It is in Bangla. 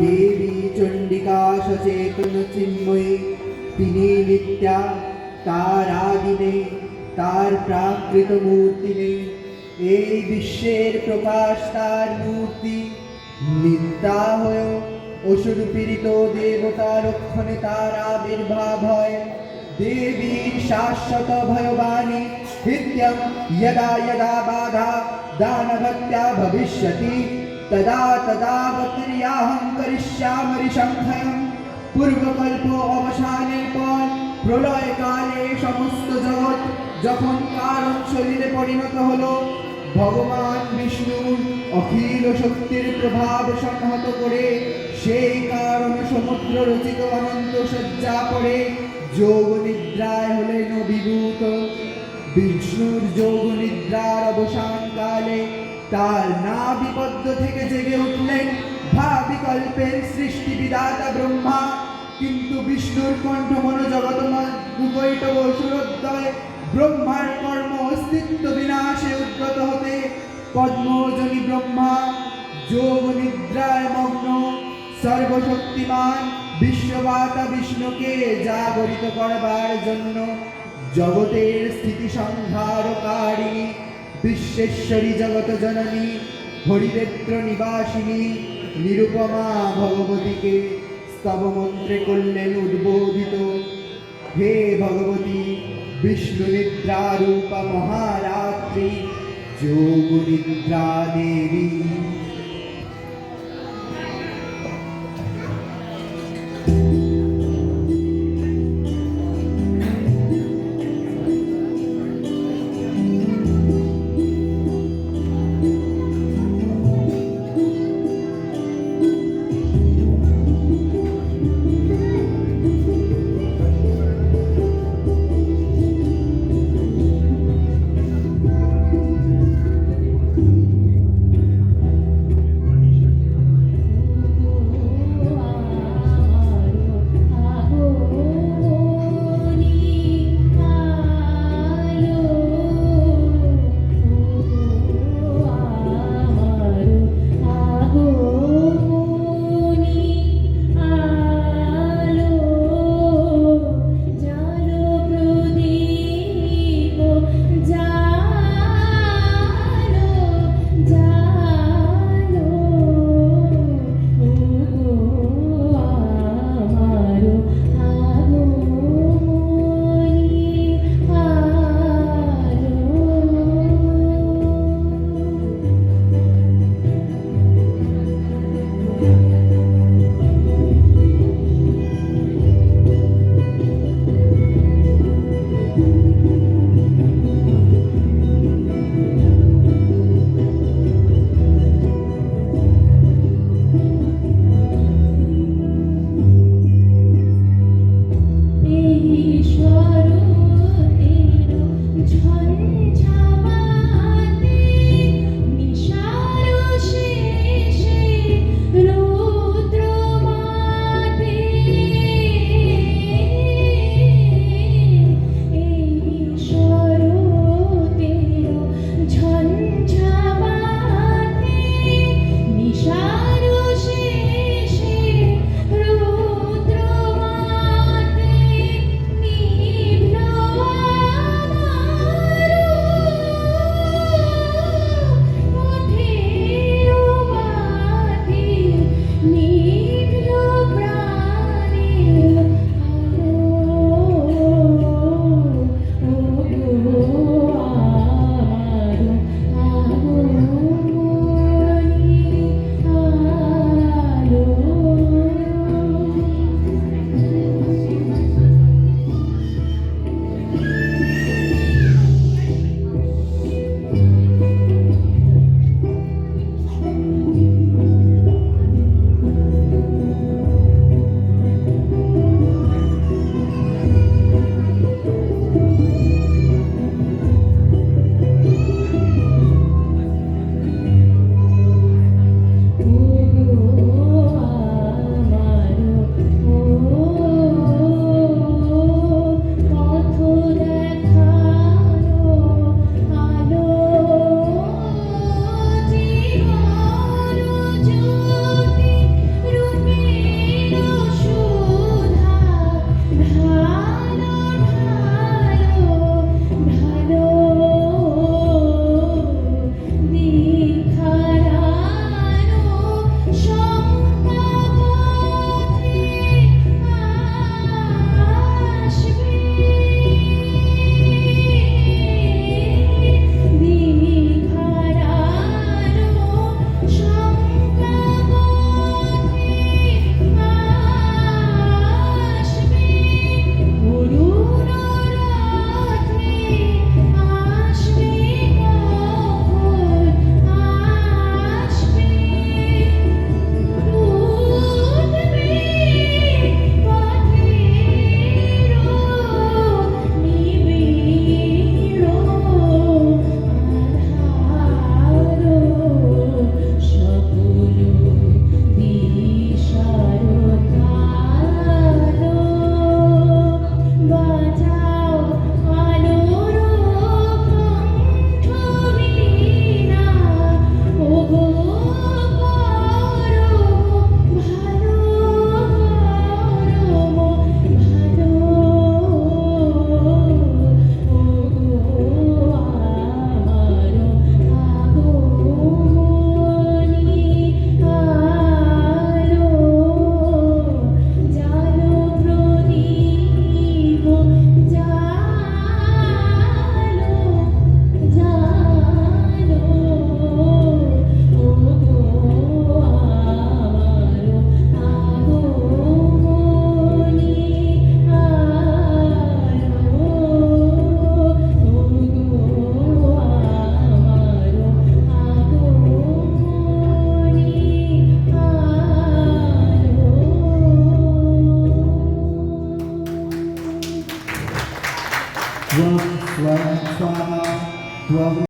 দেবী চণ্ডিকা সচেতন চিন্ময়ী তিনি নিত্যা তার আদি নেই তার প্রাকৃত মূর্তি নেই এই বিশ্বের প্রকাশ তার মূর্তি নিত্যা হয়েও অসুর পীড়িত দেবতা রক্ষণে তার আবির্ভাব হয় দেবীর শাশ্বত ভয়বাণী নিত্যম यदा यदा बाधा दानभक्त्या भविष्यति तदा तदा বক্রিয়াহং করিষ্যামি সংখ্যয়ম পূর্বকল্প অবসানের পর প্রলয়কালে সমস্ত জগৎ যখন কারণ শরীরে পরিণত হলো ভগবান বিষ্ণুর অখিল শক্তির প্রভাব সংহত করে সেই কারণ সমুদ্র রচিত অনন্ত সজ্জা করে যোগ নিদ্রায় হলেন বিভূত বিষ্ণুর যোগ নিদ্রার অবসান কালে তার না বিপদ্য থেকে জেগে উঠলেন ভাবিকল্পের সৃষ্টি বিদাতা ব্রহ্মা। কিন্তু বিষ্ণুর কণ্ঠ মনোজগত অসুরোদ্দয় ব্রহ্মার কর্ম অস্তিত্ব বিনাশে উদ্গত হতে পদ্মজনী ব্রহ্মা যোগ নিদ্রায় মগ্ন, সর্বশক্তিমান বিশ্ববাতা বিষ্ণুকে জাগরিত করবার জন্য জগতের স্থিতি সংহারকারিণী বিশ্বেশ্বরী জগত জননী হরিদেত্র নিবাসিনী, নিরুপমা ভগবতীকে স্তবমন্ত্রে করলেন উদ্বোধিত। হে ভগবতী, বিষ্ণু নিদ্রারূপ মহারাত্রি যোগ নিদ্রা দেবী।